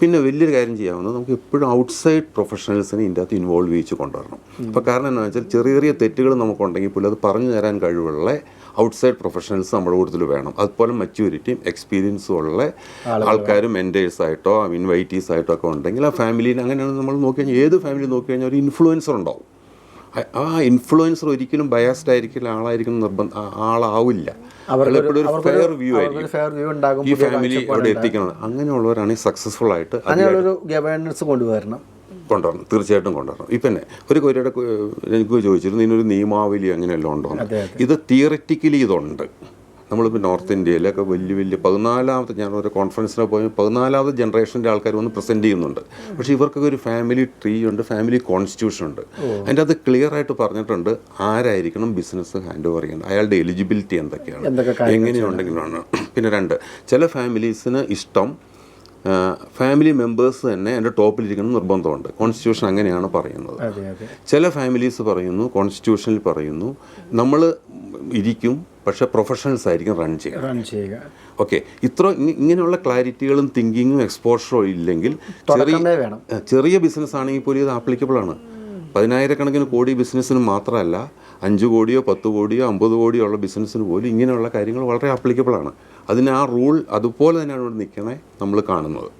പിന്നെ വലിയൊരു കാര്യം ചെയ്യാവുന്നത് നമുക്ക് എപ്പോഴും ഔട്ട്സൈഡ് പ്രൊഫഷണൽസിനെ ഇതിന്റെ അകത്ത് ഇൻവോൾവ് ചെയ്യിച്ച് കൊണ്ടുവരണം. അപ്പോൾ കാരണം എന്താണെന്ന് വെച്ചാൽ ചെറിയ ചെറിയ തെറ്റുകൾ നമുക്കുണ്ടെങ്കിൽ പോലും അത് പറഞ്ഞു തരാൻ കഴിവുള്ള ഔട്ട്സൈഡ് പ്രൊഫഷണൽസ് നമ്മുടെ കൂടുതൽ വേണം. അതുപോലെ മെച്യൂരിറ്റിയും എക്സ്പീരിയൻസും ഉള്ള ആൾക്കാരും മെന്റേഴ്സ് ആയിട്ടോ ഇൻവൈറ്റീസ് ആയിട്ടോ ഒക്കെ ഉണ്ടെങ്കിൽ ആ ഫാമിലിയിൽ അങ്ങനെയാണ് നമ്മൾ നോക്കി കഴിഞ്ഞാൽ ഏത് ഫാമിലി നോക്കി കഴിഞ്ഞാൽ ഒരു ഇൻഫ്ലുവൻസർ ഉണ്ടാവും. ആ- ഇൻഫ്ലുവൻസർ ഒരിക്കലും ബയാസ്ഡ് ആയിരിക്കില്ല ആളായിരിക്കും നിർബന്ധം ആളാവില്ല. ഫെയർ വ്യൂ ആയിരിക്കും. ഈ ഫാമിലി അവിടെ എത്തിക്കണം അങ്ങനെയുള്ളവരാണ് സക്സസ്ഫുൾ ആയിട്ട് അങ്ങനെയുള്ളൊരു ഗവേണൻസ് കൊണ്ടുവരണം. കൊണ്ടുവരണം തീർച്ചയായിട്ടും കൊണ്ടുവരണം. ഇപ്പം തന്നെ ഒരു കൊരിയുടെ എനിക്ക് ചോദിച്ചിരുന്നു ഇതിനൊരു നിയമാവലി അങ്ങനെയെല്ലാം ഉണ്ടോ ഇത് തിയററ്റിക്കലി ഇതുണ്ട്. നമ്മളിപ്പോൾ നോർത്ത് ഇന്ത്യയിലൊക്കെ വലിയ വലിയ പതിനാലാമത്തെ ഞാൻ ഒരു കോൺഫറൻസിന് പോയി പതിനാലാമത്തെ ജനറേഷന്റെ ആൾക്കാർ വന്ന് പ്രസന്റ് ചെയ്യുന്നുണ്ട്. പക്ഷേ ഇവർക്കൊക്കെ ഒരു ഫാമിലി ട്രീ ഉണ്ട് ഫാമിലി കോൺസ്റ്റിറ്റ്യൂഷൻ ഉണ്ട്. അതിന്റെ അത് ക്ലിയർ ആയിട്ട് പറഞ്ഞിട്ടുണ്ട് ആരായിരിക്കണം ബിസിനസ് ഹാൻഡ് ഓവർ ചെയ്യേണ്ടത് അയാളുടെ എലിജിബിലിറ്റി എന്തൊക്കെയാണ് എങ്ങനെയുണ്ടെങ്കിലാണ്. പിന്നെ രണ്ട് ചില ഫാമിലീസിന് ഇഷ്ടം ഫാമിലി മെമ്പേഴ്സ് തന്നെ എന്റെ ടോപ്പിലിരിക്കണം നിർബന്ധമുണ്ട്. കോൺസ്റ്റിറ്റ്യൂഷൻ അങ്ങനെയാണ് പറയുന്നത്. ചില ഫാമിലീസ് പറയുന്നു കോൺസ്റ്റിറ്റ്യൂഷനിൽ പറയുന്നു നമ്മൾ ഇരിക്കും പക്ഷേ പ്രൊഫഷണൽസ് ആയിരിക്കും റൺ ചെയ്യുക. റൺ ചെയ്യുക. ഓക്കെ ഇത്ര ഇങ്ങനെയുള്ള ക്ലാരിറ്റികളും തിങ്കിങ്ങും എക്സ്പോഷറും ഇല്ലെങ്കിൽ ചെറിയ ചെറിയ ബിസിനസ് ആണെങ്കിൽ പോലും ഇത് ആപ്ലിക്കബിൾ ആണ്. പതിനായിരക്കണക്കിന് കോടി ബിസിനസ്സിന് മാത്രമല്ല അഞ്ച് കോടിയോ പത്ത് കോടിയോ അമ്പത് കോടിയോ ഉള്ള ബിസിനസ്സിന് പോലും ഇങ്ങനെയുള്ള കാര്യങ്ങൾ വളരെ ആപ്ലിക്കബിൾ ആണ്. അതിന് ആ റൂൾ അതുപോലെ തന്നെയാണ് ഇവിടെ നിൽക്കണേ നമ്മൾ കാണുന്നത്.